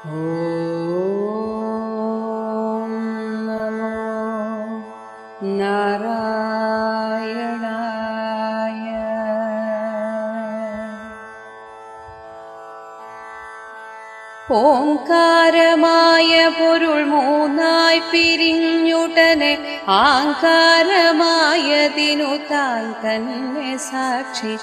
ॐ नमो नारायणाय ओङ्कारमाय पुरुष മൂന്നായി പിരിഞ്ഞുടനെ ആങ്കാരമായതിനു താൻ തന്നെ സാക്ഷി.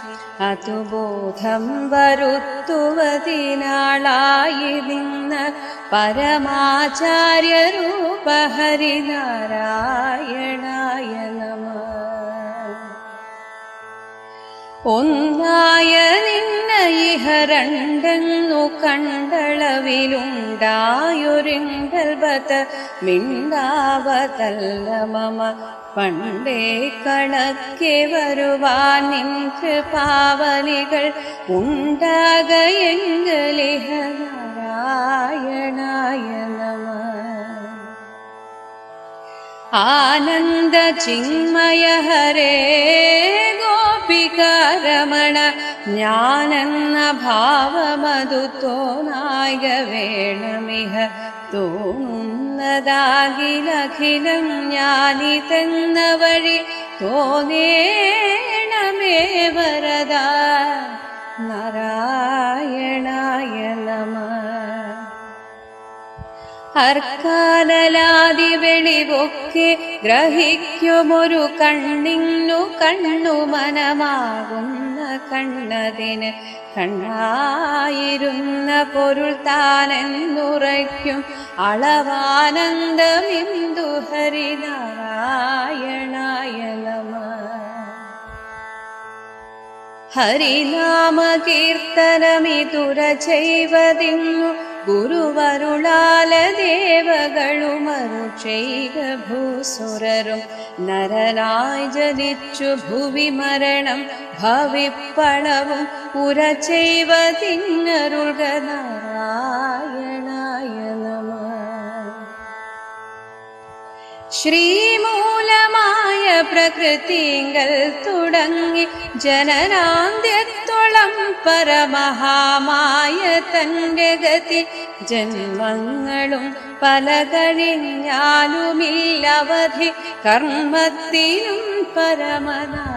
അതുബോധം വരുത്തുവതിനാളായി നിന്ന് പരമാചാര്യ രൂപ ഹരിനാരായണായ നമ. ഒന്നായ നിന്ന ഇഹ രണ്ടെന്നു കണ്ടളവിലുണ്ടായൊരിങ്കൽബത മിണ്ടാവതല്ല മമ. പണ്ടേ കണക്കെ വരുവാൻ നിൻ കൃപാവലികൾ ഉണ്ടാകയെങ്കലിഹ ആനന്ദ ചിന്മയ ഹരേ ഗോപികാരമണ ഞാനെന്ന ഭാവമതു തോന്നായ വേണമിഹ തോന്നുന്നതാകിലഖിലം ഞാനിതെന്ന വഴി തോന്നേണമേ വരദ നാരായണായ അർക്കാലലാതി വെളിവൊക്കെ ഗ്രഹിക്കുമൊരു കണ്ണിങ്ങു കണ്ണു മനമാകുന്ന കണ്ണതിന് കണ്ണായിരുന്ന പൊരുൾ താനെന്നുറയ്ക്കും അളവാനന്ദമിന്ദു ഹരിനാരായണായ നമ ഹരിനാമ കീർത്തനമിതുര ചെയ്വതിന്നു ഗുരുവരുളാല ദേവകളുമരു ചെയ്ക ഭൂസുരരും നരനായി ജനിച്ചു ഭുവി മരണം ഭവിപ്പണവും ഉര നാരായണായ നമ. ശ്രീമൂലമായ പ്രകൃതിങ്കൽ തുടങ്ങി ജനനാന്ത്യത്തോളം പരമഹാമായ തന്റെ ജന്മങ്ങളും പല കഴിഞ്ഞാലുമില്ലവധി കർമ്മത്തിലും പരമനാരായണായ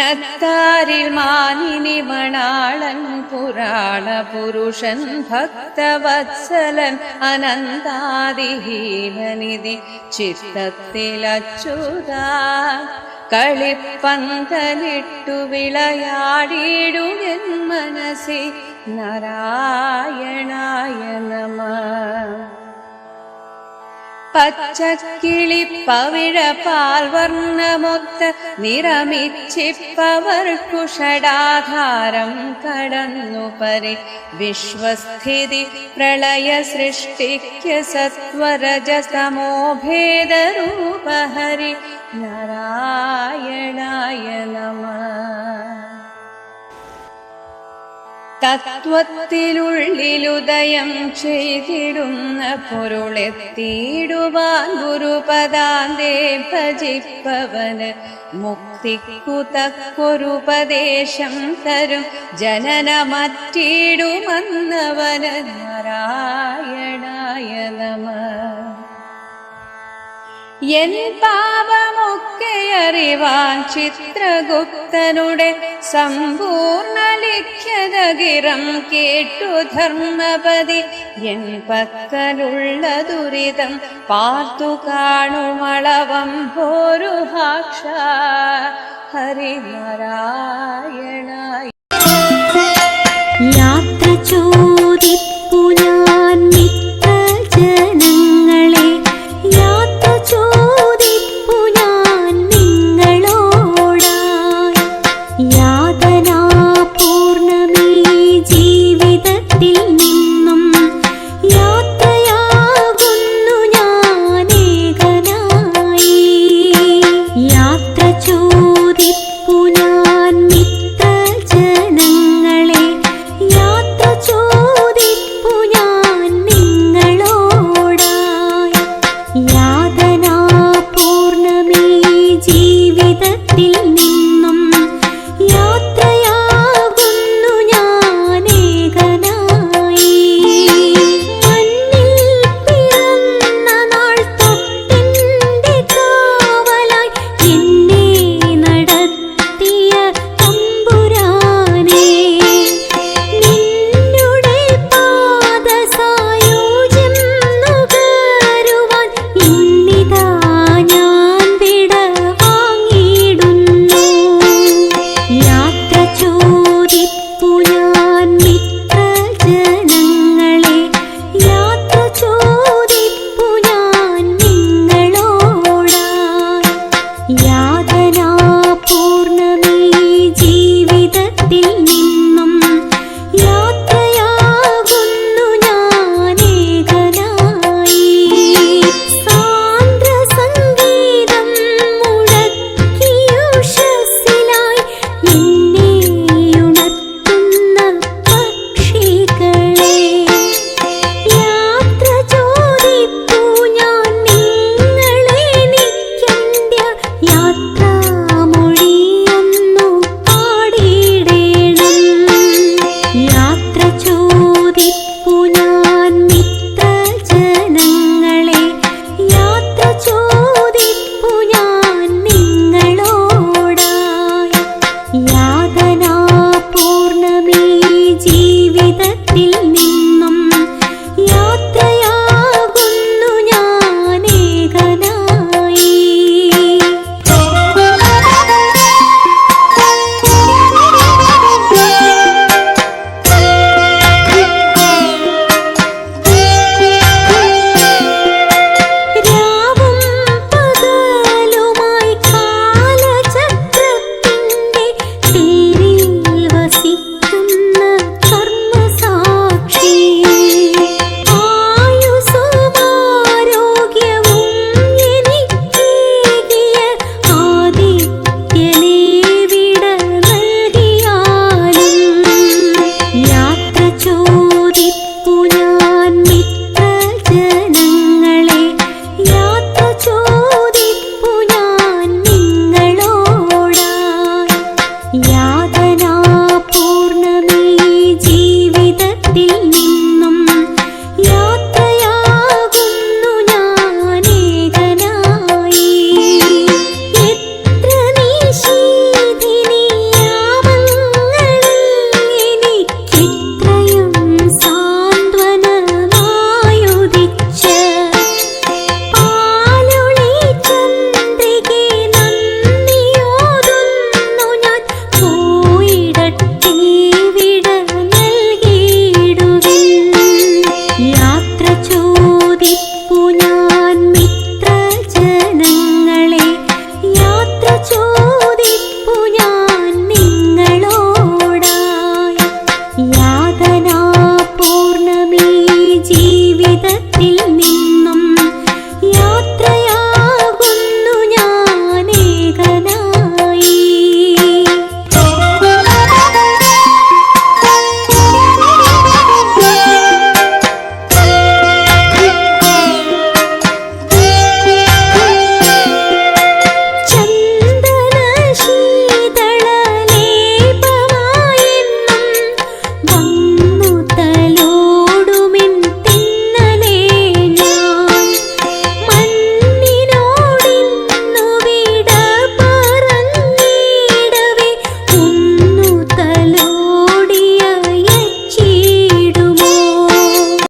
നത്താരിൽ മാനിനി മണാളൻ പുരാണ പുരുഷൻ ഭക്തവത്സലൻ അനന്താദിഹീനനിധി ചിത്തത്തിലച്ചുത കളിപ്പന്തലിട്ടു വിളയാടിയിടുകൻ മനസ്സി നാരായണായ നമ പച്ചക്കിളി പവിഴ പാൽ വർണ്ണമൊത്ത നിറമിച്ചിപ്പവർ കുഷടാധാരം കടന്നു പരി വിശ്വസ്ഥിതി പ്രളയ സൃഷ്ടിക്ക് സത്വരജസമോഭേദരൂപ ഹരി നാരായണായ നമ തത്വത്തിലുള്ളിലുദയം ചെയ്തിടുന്ന പൊരുളെത്തിയിടുവാൻ ഗുരുപദാന്തേ ഭജിപ്പവന്. മുക്തിക്കു തക്കൊരുപദേശം തരും. ജനനമറ്റിടുമെന്നവന് നാരായണായ എൻ പാപമൊക്കെ അറിവാൻ ചിത്രഗുപ്തനുടെ സമ്പൂർണ ലിഖ്യതകിരം കേട്ടു ധർമ്മപതി. എൻ പക്കലുള്ള ദുരിതം പാർത്തു കാണുമളവം പോരുഹാക്ഷ ഹരിനാരായണായ